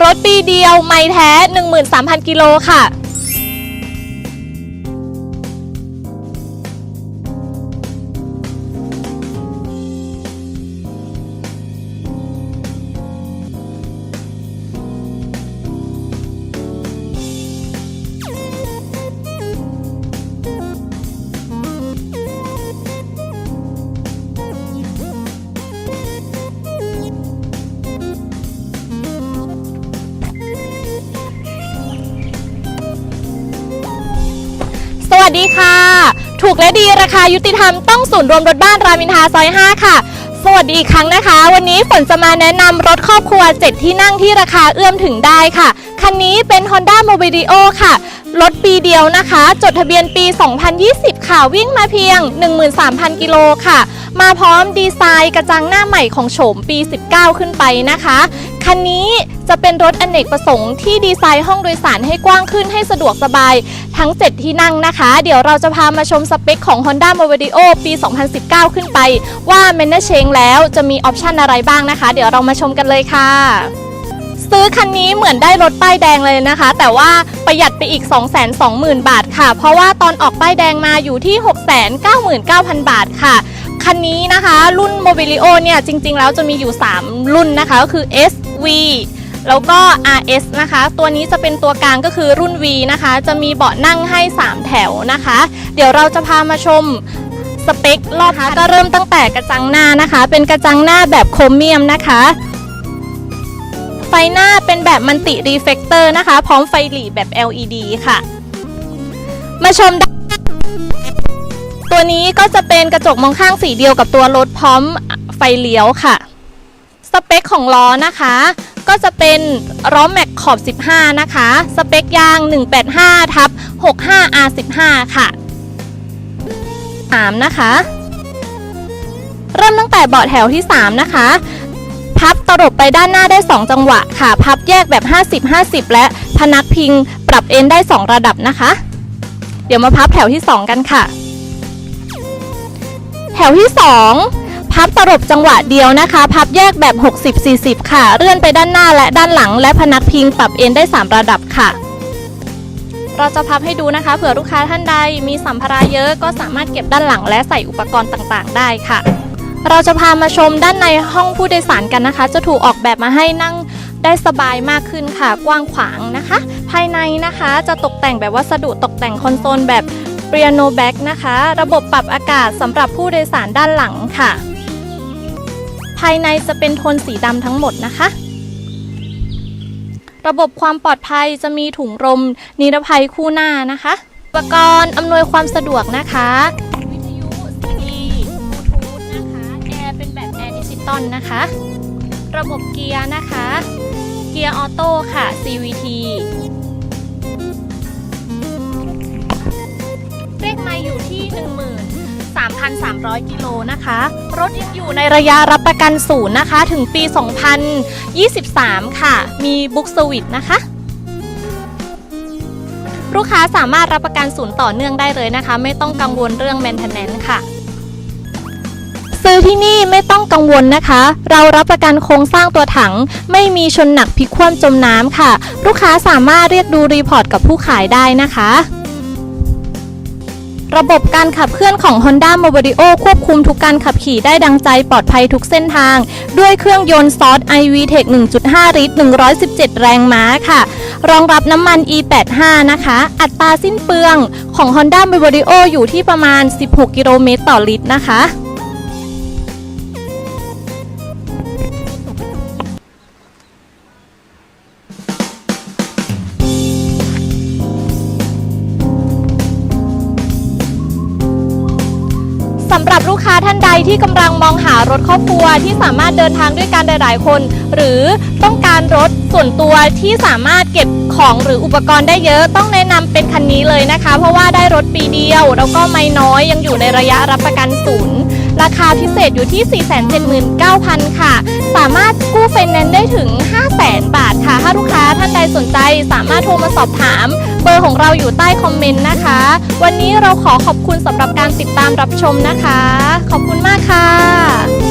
รถปีเดียวไม่แท้ 13,000 กิโลค่ะ สวัสดีค่ะ ถูกและดีราคายุติธรรมต้องศูนย์รวมรถบ้านรามินทาซอย 5 ค่ะ สวัสดีอีกครั้งนะคะ วันนี้ฝนจะมาแนะนำรถครอบครัว 7 ที่นั่งที่ราคาเอื้อมถึงได้ค่ะ คันนี้เป็น Honda Mobilio ค่ะ รถปีเดียวนะคะ จดทะเบียนปี 2020 ค่ะ วิ่งมาเพียง 13,000 กิโลค่ะ มาพร้อมดีไซน์กระจังหน้าใหม่ของโฉมปี 19 ขึ้นไปนะคะ คันนี้จะเป็นรถอเนกประสงค์ที่ดีไซน์ห้องโดยสารให้กว้างขึ้นให้สะดวกสบายทั้ง 7 ที่นั่งนะคะ เดี๋ยวเราจะพามาชมสเปคของ Honda Mobilio ปี 2019 ขึ้นไป ว่า m a n เชงแล้วจะมีออปชันอะไรบ้างนะคะ เดี๋ยวเรามาชมกันเลยค่ะซื้อคันนี้เหมือนได้รถป้ายแดงเลยนะคะ แต่ว่าประหยัดไปอีก 220,000 บาทค่ะ เพราะว่าตอนออกป้ายแดงมาอยู่ที่ 699,000 บาทค่ะ คันนี้นะคะ รุ่น Mobilio เนี่ยจริง ๆ แล้วจะมีอยู่ 3 รุ่นนะคะ ก็คือ S V แล้วก็ RS นะคะ ตัวนี้จะเป็นตัวกลางก็คือรุ่น V นะคะ จะมีเบาะนั่งให้ 3 แถวนะคะ เดี๋ยวเราจะพามาชมสเปครอบคันก็เริ่มตั้งแต่กระจังหน้านะคะ เป็นกระจังหน้าแบบโครเมียมนะคะ ไฟหน้าเป็นแบบมันติรีเฟกเตอร์นะคะ พร้อมไฟหลีแบบ LED ค่ะ มาชมด้านตัวนี้ก็จะเป็นกระจกมองข้างสีเดียวกับตัวรถพร้อมไฟเลี้ยวค่ะ สเปคของล้อนะคะ ก็จะเป็นล้อแม็กขอบ 15 นะคะ สเปคยาง 185ทับ 65 R15 ค่ะ3นะคะ เริ่มตั้งแต่เบาะแถวที่ 3 นะคะ พับตลบไปด้านหน้าได้ 2 จังหวะค่ะ พับแยกแบบ 50-50 และพนักพิงปรับเอนได้ 2 ระดับนะคะ เดี๋ยวมาพับแถวที่ 2 กันค่ะ แถวที่ 2 พับตลบจังหวะเดียวนะคะ พับแยกแบบ 60-40 ค่ะ เลื่อนไปด้านหน้าและด้านหลัง และพนักพิงปรับเอ็นได้ 3 ระดับค่ะ เราจะพับให้ดูนะคะเผื่อลูกค้าท่านใดมีสัมภาระเยอะก็สามารถเก็บด้านหลังและใส่อุปกรณ์ต่างๆ ได้ค่ะ เราจะพามาชมด้านในห้องผู้โดยสารกันนะคะ จะถูกออกแบบมาให้นั่งได้สบายมากขึ้นค่ะ กว้างขวางนะคะ ภายในนะคะจะตกแต่งแบบวัสดุตกแต่งคอนโซลแบบเปียโนแบ็กนะคะ ระบบปรับอากาศสำหรับผู้โดยสารด้านหลังค่ะ ภายในจะเป็นโทนสีดำทั้งหมดนะคะ ระบบความปลอดภัยจะมีถุงลมนิรภัยคู่หน้านะคะ อุปกรณ์อำนวยความสะดวกนะคะ วิทยุซีดีบลูทูธนะคะ แอร์เป็นแบบแอร์ดิจิตอลนะคะ ระบบเกียร์นะคะ เกียร์ออโต้ค่ะ CVT เลขไมาอยู่ที่ 3,300 กิโลนะคะ รถยังอยู่ในระยะรับประกันศูนย์นะคะ ถึงปี 2023 ค่ะ มีบุ๊กสวิตนะคะลูกค้าสามารถรับประกันศูนย์ต่อเนื่องได้เลยนะคะ ไม่ต้องกังวลเรื่อง maintenance ค่ะ ซื้อที่นี่ไม่ต้องกังวลนะคะ เรารับประกันโครงสร้างตัวถัง ไม่มีชนหนักพลิกคว่ำจมน้ำค่ะ ลูกค้าสามารถเรียกดูรีพอร์ตกับผู้ขายได้นะคะ ระบบการขับเคลื่อนของ Honda Mobilio ควบคุมทุกการขับขี่ได้ดังใจปลอดภัยทุกเส้นทาง ด้วยเครื่องยนต์ซอส iVTEC 1.5 ลิตร 117 แรงม้าค่ะ รองรับน้ำมัน E85 นะคะ อัตราสิ้นเปลืองของ Honda Mobilio อยู่ที่ประมาณ 16 กิโลเมตรต่อลิตรนะคะ สำหรับลูกค้าท่านใดที่กำลังมองหารถครอบครัวที่สามารถเดินทางด้วยกันหลาย ๆ คน หรือต้องการรถส่วนตัวที่สามารถเก็บของหรืออุปกรณ์ได้เยอะต้องแนะนำเป็นคันนี้เลยนะคะ เพราะว่าได้รถปีเดียว แล้วก็ไม่น้อยยังอยู่ในระยะรับประกันศูนย์ ราคาพิเศษอยู่ที่ 479,000 ค่ะ สามารถกู้ไฟแนนซ์ได้ถึง 500,000 บาทค่ะ ถ้าลูกค้าท่านใดสนใจสามารถโทรมาสอบถาม เบอร์ของเราอยู่ใต้คอมเมนต์นะคะ วันนี้เราขอขอบคุณสำหรับการติดตามรับชมนะคะ ขอบคุณมากค่ะ